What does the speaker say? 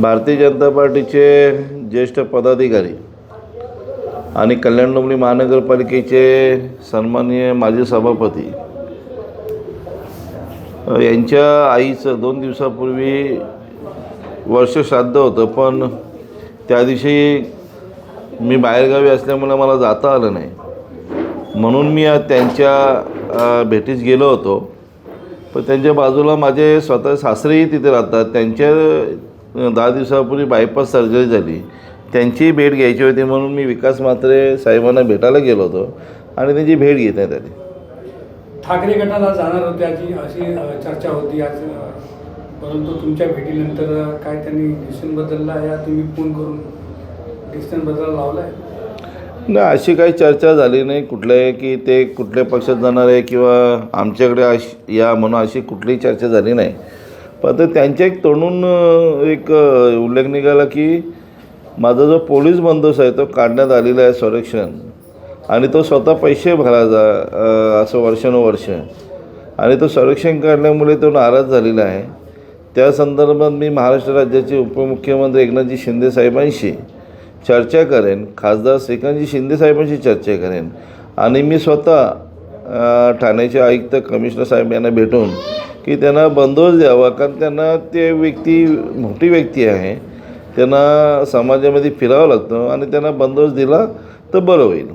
भारतीय जनता पार्टीचे ज्येष्ठ पदाधिकारी आणि कल्याण डोंबरी महानगरपालिकेचे सन्माननीय माजी सभापती यांच्या आईचं दोन दिवसापूर्वी वर्ष श्राद्ध होतं पण त्या दिवशी मी बाहेरगावी असल्यामुळे मला जाता आलं नाही. म्हणून मी आज त्यांच्या भेटीस गेलो होतो. पण त्यांच्या बाजूला माझे स्वतः सासरेही तिथे राहतात. त्यांच्या दहा दिवसापूर्वी बायपास सर्जरी झाली. त्यांचीही भेट घ्यायची होती म्हणून मी विकास म्हात्रे साहेबांना भेटायला गेलो होतो आणि त्यांची भेट घेण्यात आली ठाकरे गटाला जाणार होते अशी अशी चर्चा होती आज परंतु तुमच्या भेटीनंतर काय त्यांनी डिसिजन बदलला या तुम्ही फोन करून डिसिजन बदलायला लावला आहे नाही अशी काही चर्चा झाली नाही कुठल्याही की ते कुठल्या पक्षात जाणार आहे किंवा आमच्याकडे अशी या म्हणून अशी कुठलीही चर्चा झाली नाही. पण आता त्यांच्या एक तोंडून एक उल्लेख निघाला की माझा जो पोलीस बंदोबस्त आहे तो काढण्यात आलेला आहे संरक्षण. आणि तो स्वतः पैसे भरायचा असं वर्षानुवर्ष. आणि तो संरक्षण काढल्यामुळे तो नाराज झालेला आहे. त्या संदर्भात मी महाराष्ट्र राज्याचे उपमुख्यमंत्री एकनाथजी शिंदे साहेबांशी चर्चा करेन खासदार श्रीकांतजी शिंदे साहेबांशी चर्चा करेन. आणि मी स्वतः ठाण्याचे आयुक्त कमिशनर साहेब यांना भेटून की त्यांना बंदोबस्त द्यावा कारण त्यांना ते व्यक्ती मोठी व्यक्ती आहे. त्यांना समाजामध्ये फिरावं लागतं आणि त्यांना बंदोबस्त दिला तर बरं होईल.